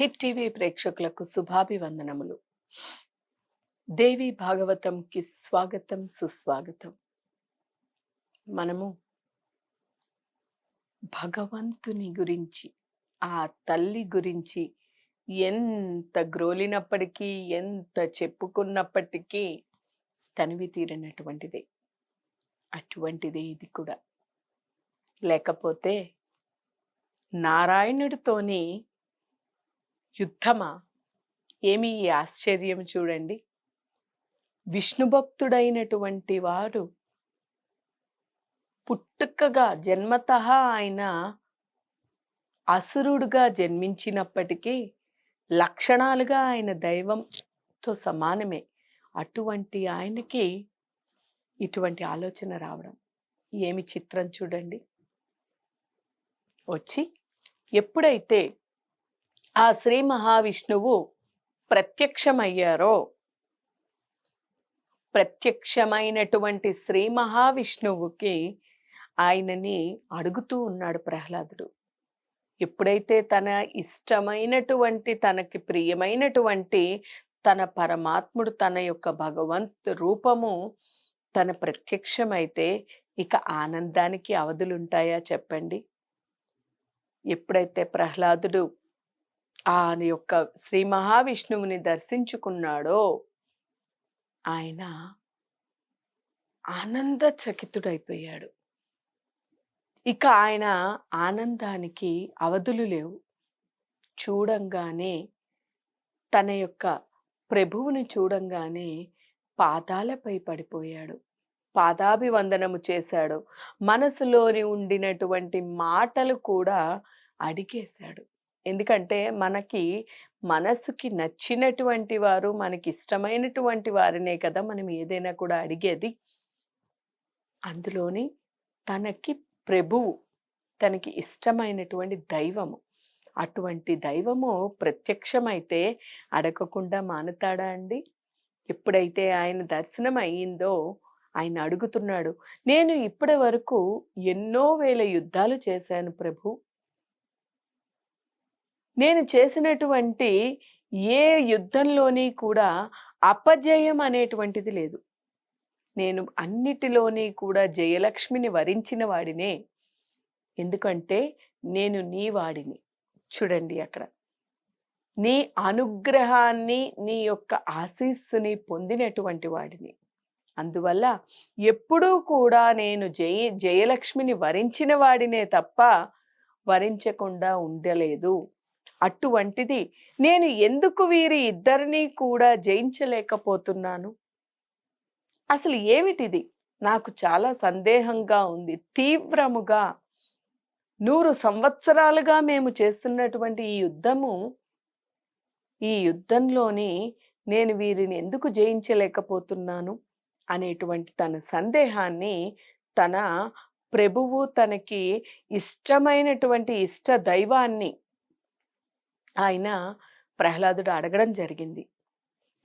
Hit TV ప్రేక్షకులకు శుభాభివందనములు. దేవి భాగవతంకి స్వాగతం సుస్వాగతం. మనము భగవంతుని గురించి ఆ తల్లి గురించి ఎంత గ్రోలినప్పటికీ ఎంత చెప్పుకున్నప్పటికీ తనివి తీరినటువంటిదే. అటువంటిదే ఇది కూడా. లేకపోతే నారాయణుడితోని యుద్ధమా? ఏమి ఈ ఆశ్చర్యం చూడండి. విష్ణుభక్తుడైనటువంటి వాడు పుట్టుకగా జన్మత ఆయన అసురుడుగా జన్మించినప్పటికీ లక్షణాలుగా ఆయన దైవంతో సమానమే. అటువంటి ఆయనకి ఇటువంటి ఆలోచన రావడం ఏమి చిత్రం చూడండి. వచ్చి ఎప్పుడైతే ఆ శ్రీ మహావిష్ణువు ప్రత్యక్షమయ్యారో ప్రత్యక్షమైనటువంటి శ్రీ మహావిష్ణువుకి ఆయనని అడుగుతూ ఉన్నాడు ప్రహ్లాదుడు. ఎప్పుడైతే తన ఇష్టమైనటువంటి తనకి ప్రియమైనటువంటి తన పరమాత్ముడు తన యొక్క భగవంత్ రూపము తన ప్రత్యక్షమైతే ఇక ఆనందానికి అవధులుంటాయా చెప్పండి? ఎప్పుడైతే ప్రహ్లాదుడు ఆ యొక్క శ్రీ మహావిష్ణువుని దర్శించుకున్నాడో ఆయన ఆనందచకితుడైపోయాడు. ఇక ఆయన ఆనందానికి అవధులు లేవు. చూడంగానే తన యొక్క ప్రభువుని చూడంగానే పాదాలపై పడిపోయాడు. పాదాభివందనము చేశాడు. మనసులోని ఉండినటువంటి మాటలు కూడా అడిగేశాడు. ఎందుకంటే మనకి మనసుకి నచ్చినటువంటి వారు మనకి ఇష్టమైనటువంటి వారినే కదా మనం ఏదైనా కూడా అడిగేది. అందులోని తనకి ప్రభువు తనకి ఇష్టమైనటువంటి దైవము. అటువంటి దైవము ప్రత్యక్షమైతే అడగకుండా మానుతాడా అండి? ఎప్పుడైతే ఆయన దర్శనం అయ్యిందో ఆయన అడుగుతున్నాడు నేను ఇప్పటి వరకు ఎన్నో వేల యుద్ధాలు చేశాను ప్రభు. నేను చేసినటువంటి ఏ యుద్ధంలోని కూడా అపజయం అనేటువంటిది లేదు. నేను అన్నిటిలోని కూడా జయలక్ష్మిని వరించిన వాడినే. ఎందుకంటే నేను నీ వాడిని. చూడండి అక్కడ. నీ అనుగ్రహాన్ని నీ యొక్క ఆశీస్సుని పొందినటువంటి వాడిని. అందువల్ల ఎప్పుడూ కూడా నేను జయ జయలక్ష్మిని వరించిన వాడినే తప్ప వరించకుండా ఉండలేదు. అటువంటిది నేను ఎందుకు వీరి ఇద్దరిని కూడా జయించలేకపోతున్నాను? అసలు ఏమిటిది? నాకు చాలా సందేహంగా ఉంది. తీవ్రముగా నూరు సంవత్సరాలుగా మేము చేస్తున్నటువంటి ఈ యుద్ధము ఈ యుద్ధంలోని నేను వీరిని ఎందుకు జయించలేకపోతున్నాను అనేటువంటి తన సందేహాన్ని తన ప్రభువు తనకి ఇష్టమైనటువంటి ఇష్ట దైవాన్ని ఆయన ప్రహ్లాదుడు అడగడం జరిగింది.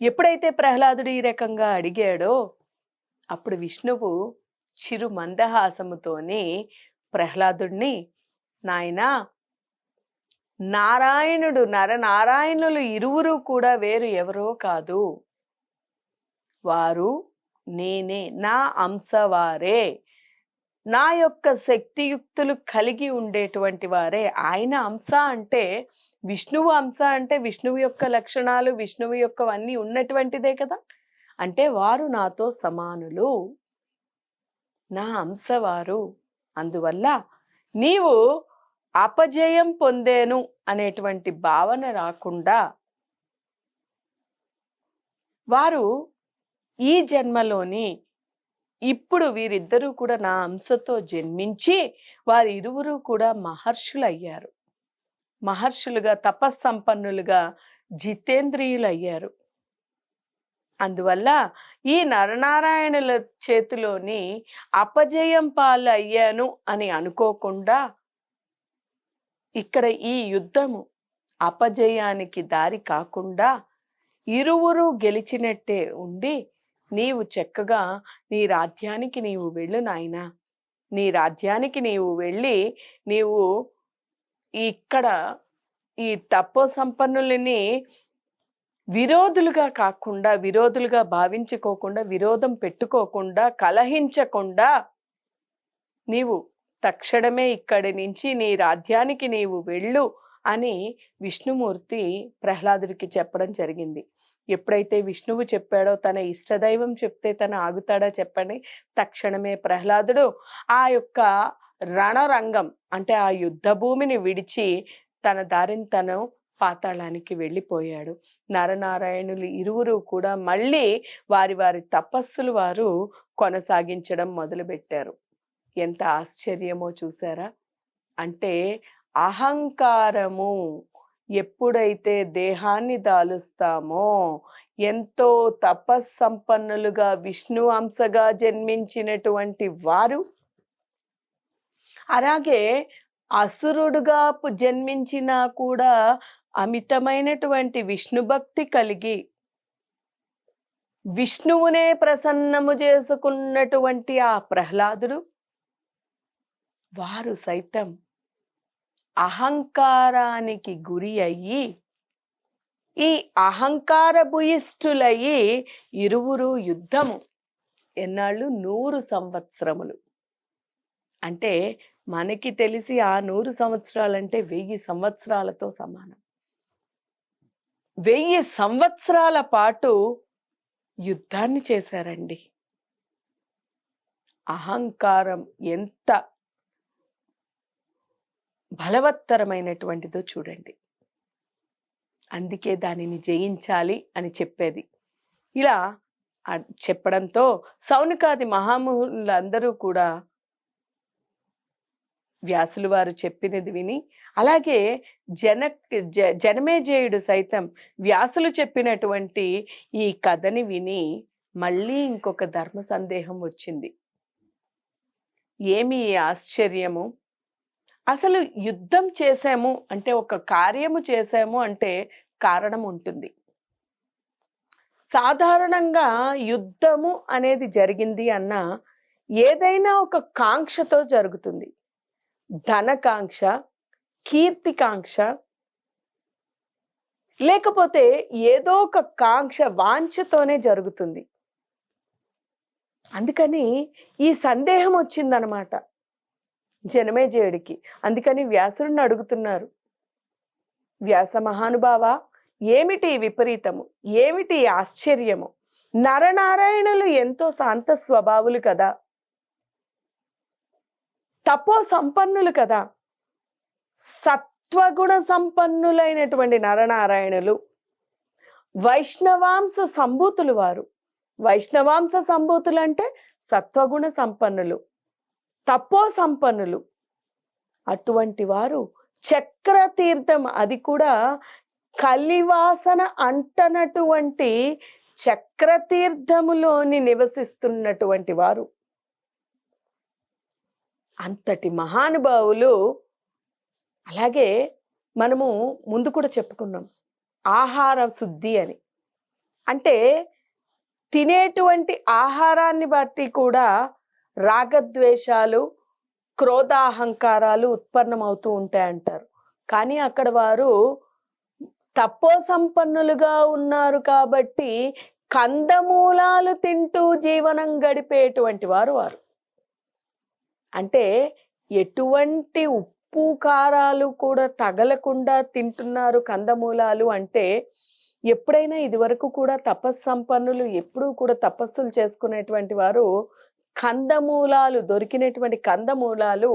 ఎప్పుడైతే ప్రహ్లాదుడు ఈ రకంగా అడిగాడో అప్పుడు విష్ణువు చిరు మందహాసముతోనే ప్రహ్లాదుడిని నాయన నారాయణుడు నరనారాయణులు ఇరువురు కూడా వేరు ఎవరో కాదు. వారు నేనే నా అంశవారే. నా యొక్క శక్తియుక్తులు కలిగి ఉండేటువంటి వారే. ఆయన అంశ అంటే విష్ణువు అంశ అంటే విష్ణువు యొక్క లక్షణాలు విష్ణువు యొక్క అన్నీ ఉన్నటువంటిదే కదా. అంటే వారు నాతో సమానులు. నా అంశవారు అందువల్ల నీవు అపజయం పొందేను అనేటువంటి భావన రాకుండా వారు ఈ జన్మలోని ఇప్పుడు వీరిద్దరూ కూడా నా అంశతో జన్మించి వారి ఇరువురు కూడా మహర్షులు అయ్యారు మహర్షులుగా తపస్సంపన్నులుగా జితేంద్రియులు అయ్యారు అందువల్ల ఈ నరనారాయణుల చేతిలోని అపజయం పాలు అయ్యాను అని అనుకోకుండా ఇక్కడ ఈ యుద్ధము అపజయానికి దారి కాకుండా ఇరువురు గెలిచినట్టే ఉండి నీవు చక్కగా నీ రాజ్యానికి నీవు వెళ్ళు నాయనా. నీ రాజ్యానికి నీవు వెళ్ళి నీవు ఇక్కడ ఈ తపో సంపన్నులని విరోధులుగా కాకుండా విరోధులుగా భావించుకోకుండా విరోధం పెట్టుకోకుండా కలహించకుండా నీవు తక్షణమే ఇక్కడి నుంచి నీ రాజ్యానికి నీవు వెళ్ళు అని విష్ణుమూర్తి ప్రహ్లాదుడికి చెప్పడం జరిగింది. ఎప్పుడైతే విష్ణువు చెప్పాడో తన ఇష్టదైవం చెప్తే తన ఆగుతాడా చెప్పండి. తక్షణమే ప్రహ్లాదుడు ఆ యొక్క రణరంగం అంటే ఆ యుద్ధ భూమిని విడిచి తన దారిని తను పాతాళానికి వెళ్ళిపోయాడు. నరనారాయణులు ఇరువురు కూడా మళ్ళీ వారి వారి తపస్సులు వారు కొనసాగించడం మొదలుపెట్టారు. ఎంత ఆశ్చర్యమో చూసారా? అంటే అహంకారము ఎప్పుడైతే దేహాన్ని దాలుస్తామో ఎంతో తపస్సంపన్నులుగా విష్ణు అంశగా జన్మించినటువంటి వారు. అలాగే అసురుడుగా జన్మించినా కూడా అమితమైనటువంటి విష్ణు భక్తి కలిగి విష్ణువునే ప్రసన్నము చేసుకున్నటువంటి ఆ ప్రహ్లాదుడు వారు సైతం అహంకారానికి గురి అయ్యి ఈ అహంకార భూయిష్ఠులయ్యి ఇరువురు యుద్ధము. ఎన్నాళ్ళు? నూరు సంవత్సరములు. అంటే మనకి తెలిసి ఆ నూరు సంవత్సరాలంటే వెయ్యి సంవత్సరాలతో సమానం. వెయ్యి సంవత్సరాల పాటు యుద్ధాన్ని చేశారండి. అహంకారం ఎంత బలవత్తరమైనటువంటిదో చూడండి. అందుకే దానిని జయించాలి అని చెప్పేది. ఇలా చెప్పడంతో సౌనికాది మహాములందరూ కూడా వ్యాసులు వారు చెప్పినది విని అలాగే జన జ జనమేజయుడు సైతం వ్యాసులు చెప్పినటువంటి ఈ కథని విని మళ్ళీ ఇంకొక ధర్మ సందేహం వచ్చింది. ఏమి ఈ ఆశ్చర్యము? అసలు యుద్ధం చేసాము అంటే ఒక కార్యము చేసాము అంటే కారణం ఉంటుంది. సాధారణంగా యుద్ధము అనేది జరిగింది అన్న ఏదైనా ఒక కాంక్షతో జరుగుతుంది. ధనకాంక్ష కీర్తికాంక్ష లేకపోతే ఏదో ఒక కాంక్ష వాంఛతోనే జరుగుతుంది. అందుకని ఈ సందేహం వచ్చిందనమాట జనమేజయుడికి అందుకని వ్యాసుడిని అడుగుతున్నారు. వ్యాస మహానుభావ ఏమిటి విపరీతము? ఏమిటి ఆశ్చర్యము? నరనారాయణులు ఎంతో శాంత స్వభావులు కదా. తపో సంపన్నులు కదా. సత్వగుణ సంపన్నులైనటువంటి నరనారాయణులు. వైష్ణవాంశ సంభూతులు వారు. వైష్ణవాంశ సంభూతులు అంటే సత్వగుణ సంపన్నులు. తపో సంపన్నులు అటువంటి వారు చక్ర తీర్థం అది కూడా కలివాసన అంటనటువంటి చక్రతీర్థములోని నివసిస్తున్నటువంటి వారు. అంతటి మహానుభావులు. అలాగే మనము ముందు కూడా చెప్పుకున్నాం ఆహార శుద్ధి అని. అంటే తినేటువంటి ఆహారాన్ని బట్టి కూడా రాగద్వేషాలు క్రోధాహంకారాలు ఉత్పన్నమవుతూ ఉంటాయంటారు. కానీ అక్కడ వారు తపో సంపన్నులుగా ఉన్నారు కాబట్టి కందమూలాలు తింటూ జీవనం గడిపేటువంటి వారు వారు. అంటే ఎటువంటి ఉప్పు కారాలు కూడా తగలకుండా తింటున్నారు కందమూలాలు అంటే ఎప్పుడైనా ఇదివరకు కూడా తపస్సంపన్నులు ఎప్పుడూ కూడా తపస్సులు చేసుకునేటువంటి వారు కందమూలాలు దొరికినటువంటి కందమూలాలు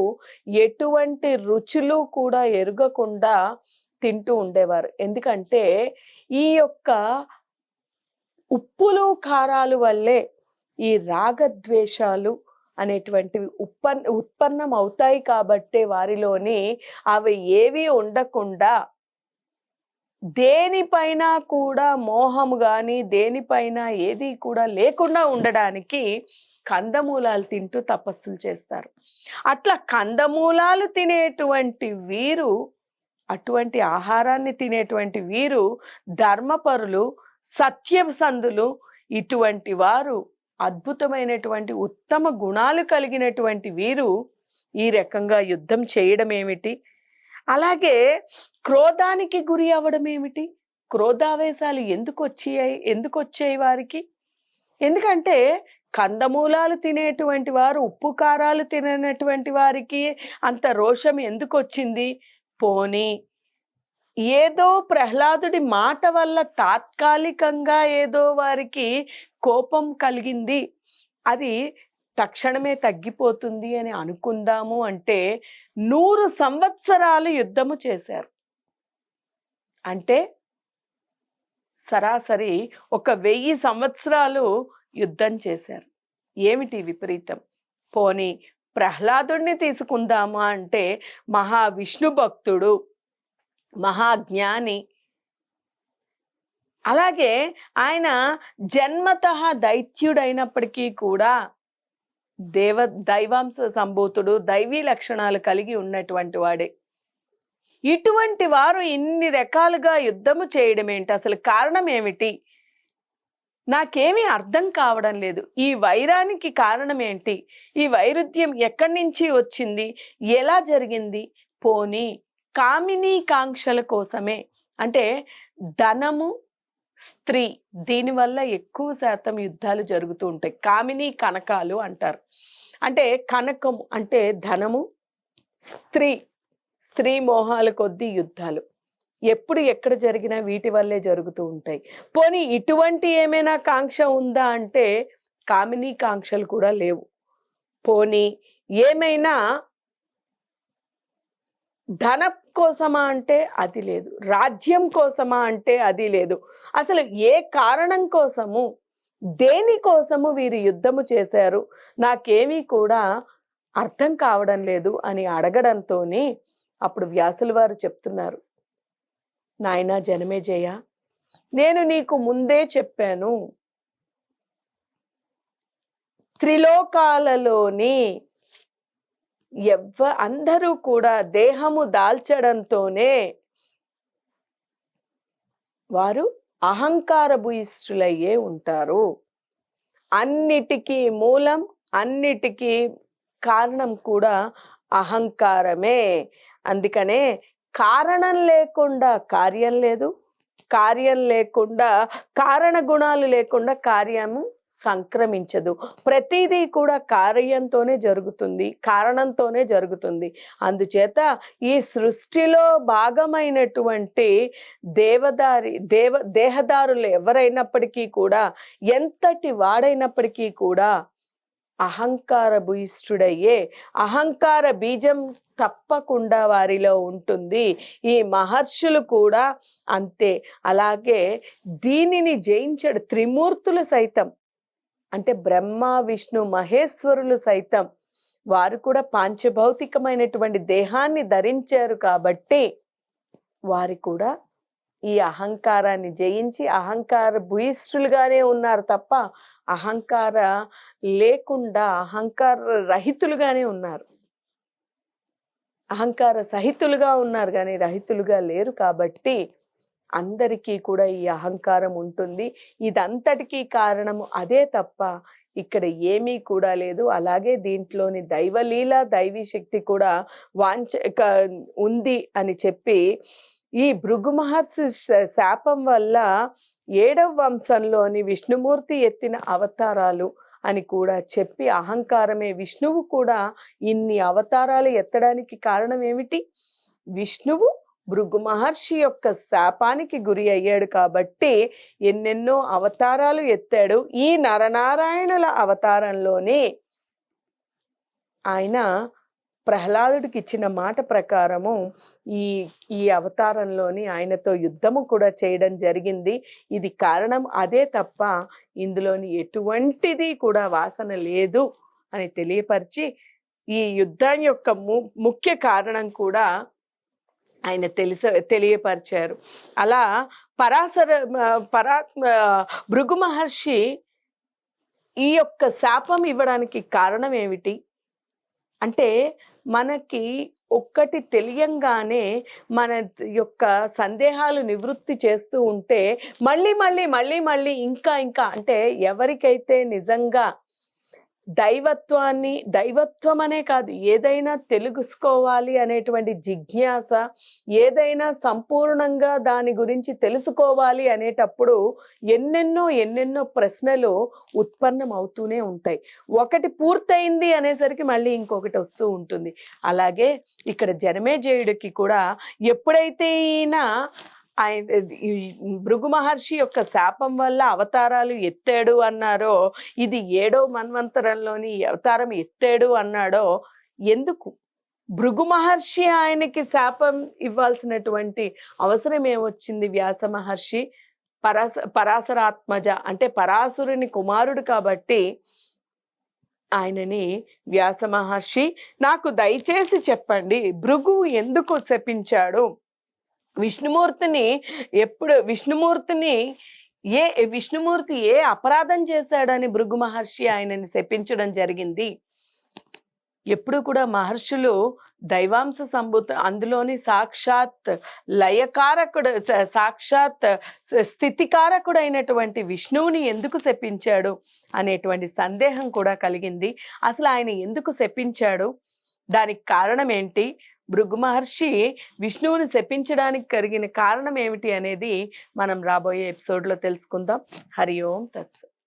ఎటువంటి రుచులు కూడా ఎరగకుండా తింటూ ఉండేవారు. ఎందుకంటే ఈ యొక్క ఉప్పులు కారాలు వల్లే ఈ రాగద్వేషాలు అనేటువంటివి ఉత్పన్ ఉత్పన్నం అవుతాయి కాబట్టే వారిలోని అవి ఏవి ఉండకుండా దేనిపైన కూడా మోహము కానీ దేనిపైన ఏది కూడా లేకుండా ఉండడానికి కందమూలాలు తింటూ తపస్సులు చేస్తారు. అట్లా కందమూలాలు తినేటువంటి వీరు అటువంటి ఆహారాన్ని తినేటువంటి వీరు ధర్మపరులు సత్యసంధులు ఇటువంటి వారు అద్భుతమైనటువంటి ఉత్తమ గుణాలు కలిగినటువంటి వీరు ఈ రకంగా యుద్ధం చేయడం ఏమిటి అలాగే క్రోధానికి గురి అవ్వడం ఏమిటి క్రోధావేశాలు ఎందుకు వచ్చాయి ఎందుకు వచ్చాయి వారికి? ఎందుకంటే కందమూలాలు తినేటువంటి వారు ఉప్పు కారాలు తిననటువంటి వారికి అంత రోషం ఎందుకు వచ్చింది పోనీ ఏదో ప్రహ్లాదుడి మాట వల్ల తాత్కాలికంగా ఏదో వారికి కోపం కలిగింది. అది తక్షణమే తగ్గిపోతుంది అని అనుకుందాము అంటే నూరు సంవత్సరాలు యుద్ధము చేశారు. అంటే సరాసరి ఒక వెయ్యి సంవత్సరాలు యుద్ధం చేశారు. ఏమిటి విపరీతం? పోని ప్రహ్లాదుణ్ణి తీసుకుందామా అంటే మహావిష్ణు భక్తుడు మహాజ్ఞాని. అలాగే ఆయన జన్మత దైత్యుడైనప్పటికీ కూడా దేవ దైవాంశ సంభూతుడు దైవీ లక్షణాలు కలిగి ఉన్నటువంటి వాడే. ఇటువంటి వారు ఇన్ని రకాలుగా యుద్ధము చేయడం ఏంటి అసలు కారణం ఏమిటి? నాకేమీ అర్థం కావడం లేదు. ఈ వైరానికి కారణం ఏంటి? ఈ వైరుధ్యం ఎక్కడి నుంచి వచ్చింది? ఎలా జరిగింది? పోనీ కామినీ కాంక్షల కోసమే. అంటే ధనము స్త్రీ దీనివల్ల ఎక్కువ శాతం యుద్ధాలు జరుగుతూ ఉంటాయి. కామినీ కనకాలు అంటారు. అంటే కనకము అంటే ధనము స్త్రీ స్త్రీ మోహాల కొద్దీ యుద్ధాలు. ఎప్పుడు ఎక్కడ జరిగినా వీటి వల్లే జరుగుతూ ఉంటాయి. పోనీ ఇటువంటి ఏమైనా కాంక్ష ఉందా అంటే కామినీ కాంక్షలు కూడా లేవు. పోనీ ఏమైనా ధన కోసమా అంటే అది లేదు. రాజ్యం కోసమా అంటే అది లేదు. అసలు ఏ కారణం కోసము దేని కోసము వీరు యుద్ధము చేశారు నాకేమీ కూడా అర్థం కావడం లేదు అని అడగడంతో అప్పుడు వ్యాసుల వారు చెప్తున్నారు. నాయనా జనమేజయ నేను నీకు ముందే చెప్పాను. త్రిలోకాలలోని ఎవ్వ అందరూ కూడా దేహము దాల్చడంతోనే వారు అహంకార భూయిష్ఠులయ్యే ఉంటారు. అన్నిటికీ మూలం అన్నిటికీ కారణం కూడా అహంకారమే. అందుకనే కారణం లేకుండా కార్యం లేదు కార్యం లేకుండా కారణ గుణాలు లేకుండా కార్యము సంక్రమించదు. ప్రతిదీ కూడా కార్యంతోనే జరుగుతుంది కారణంతోనే జరుగుతుంది. అందుచేత ఈ సృష్టిలో భాగమైనటువంటి దేవదారి దేవ దేహదారులు ఎవరైనప్పటికీ కూడా ఎంతటి వాడైనప్పటికీ కూడా అహంకార భూయిష్ఠుడయ్యే అహంకార బీజం తప్పకుండా వారిలో ఉంటుంది. ఈ మహర్షులు కూడా అంతే. అలాగే దీనిని జయించడు త్రిమూర్తులు సైతం. అంటే బ్రహ్మ విష్ణు మహేశ్వరులు సైతం. వారు కూడా పాంచభౌతికమైనటువంటి దేహాన్ని ధరించారు కాబట్టి వారి కూడా ఈ అహంకారాన్ని జయించి అహంకార భూయిష్ఠులుగానే ఉన్నారు తప్ప అహంకార లేకుండా అహంకార రహితులుగానే ఉన్నారు. అహంకార సహితులుగా ఉన్నారు కానీ రహితులుగా లేరు కాబట్టి అందరికీ కూడా ఈ అహంకారం ఉంటుంది. ఇదంతటికీ కారణము అదే తప్ప ఇక్కడ ఏమీ కూడా లేదు. అలాగే దీంట్లోని దైవలీల దైవీ శక్తి కూడా వాంచ ఉంది అని చెప్పి ఈ భృగు మహర్షి శ- శాపం వల్ల ఏడవ వంశంలోని విష్ణుమూర్తి ఎత్తిన అవతారాలు అని కూడా చెప్పి అహంకారమే. విష్ణువు కూడా ఇన్ని అవతారాలు ఎత్తడానికి కారణం ఏమిటి? విష్ణువు భృగు మహర్షి యొక్క శాపానికి గురి అయ్యాడు కాబట్టి ఎన్నెన్నో అవతారాలు ఎత్తాడు. ఈ నరనారాయణుల అవతారంలోనే ఆయన ప్రహ్లాదుడికి ఇచ్చిన మాట ప్రకారము ఈ ఈ అవతారంలోని ఆయనతో యుద్ధము కూడా చేయడం జరిగింది. ఇది కారణం అదే తప్ప ఇందులోని ఎటువంటిది కూడా వాసన లేదు అని తెలియపరిచి ఈ యుద్ధం యొక్క ము- ముఖ్య కారణం కూడా ఆయన తెలిస తెలియపరిచారు. అలా పరాశర పరా భృగు మహర్షి ఈ యొక్క శాపం ఇవ్వడానికి కారణం ఏమిటి? అంటే మనకి ఒక్కటి తెలియంగానే మన యొక్క సందేహాలు నివృత్తి చేస్తూ ఉంటే మళ్ళీ మళ్ళీ మళ్ళీ మళ్ళీ ఇంకా ఇంకా అంటే ఎవరికైతే నిజంగా దైవత్వాన్ని దైవత్వం అనే కాదు ఏదైనా తెలుసుకోవాలి అనేటువంటి జిజ్ఞాస ఏదైనా సంపూర్ణంగా దాని గురించి తెలుసుకోవాలి అనేటప్పుడు ఎన్నెన్నో ఎన్నెన్నో ప్రశ్నలు ఉత్పన్నం అవుతూనే ఉంటాయి. ఒకటి పూర్తయింది అనేసరికి మళ్ళీ ఇంకొకటి వస్తూ ఉంటుంది. అలాగే ఇక్కడ జనమేజయుడికి కూడా ఎప్పుడైతే ఈయన ఆయన ఈ భృగు మహర్షి యొక్క శాపం వల్ల అవతారాలు ఎత్తాడు అన్నారో ఇది ఏడో మన్వంతరంలోని అవతారం ఎత్తాడు అన్నాడో ఎందుకు? భృగు మహర్షి ఆయనకి శాపం ఇవ్వాల్సినటువంటి అవసరం ఏమొచ్చింది వ్యాస మహర్షి? పరాస పరాశరాత్మజ అంటే పరాశురుని కుమారుడు కాబట్టి ఆయనని వ్యాస మహర్షి నాకు దయచేసి చెప్పండి భృగు ఎందుకు శపించాడు? విష్ణుమూర్తిని ఎప్పుడు విష్ణుమూర్తిని ఏ విష్ణుమూర్తి ఏ అపరాధం చేశాడని భృగు మహర్షి ఆయనని శపించడం జరిగింది. ఎప్పుడు కూడా మహర్షులు దైవాంశ సంభూత అందులోని సాక్షాత్ లయకారకుడు సాక్షాత్ స్థితికారకుడైనటువంటి విష్ణువుని ఎందుకు శపించాడు అనేటువంటి సందేహం కూడా కలిగింది. అసలు ఆయన ఎందుకు శపించాడు? దానికి కారణం ఏంటి? భృగు మహర్షి విష్ణువుని శపించడానికి కలిగిన కారణం ఏమిటి అనేది మనం రాబోయే ఎపిసోడ్లో తెలుసుకుందాం. హరి ఓం తత్సత్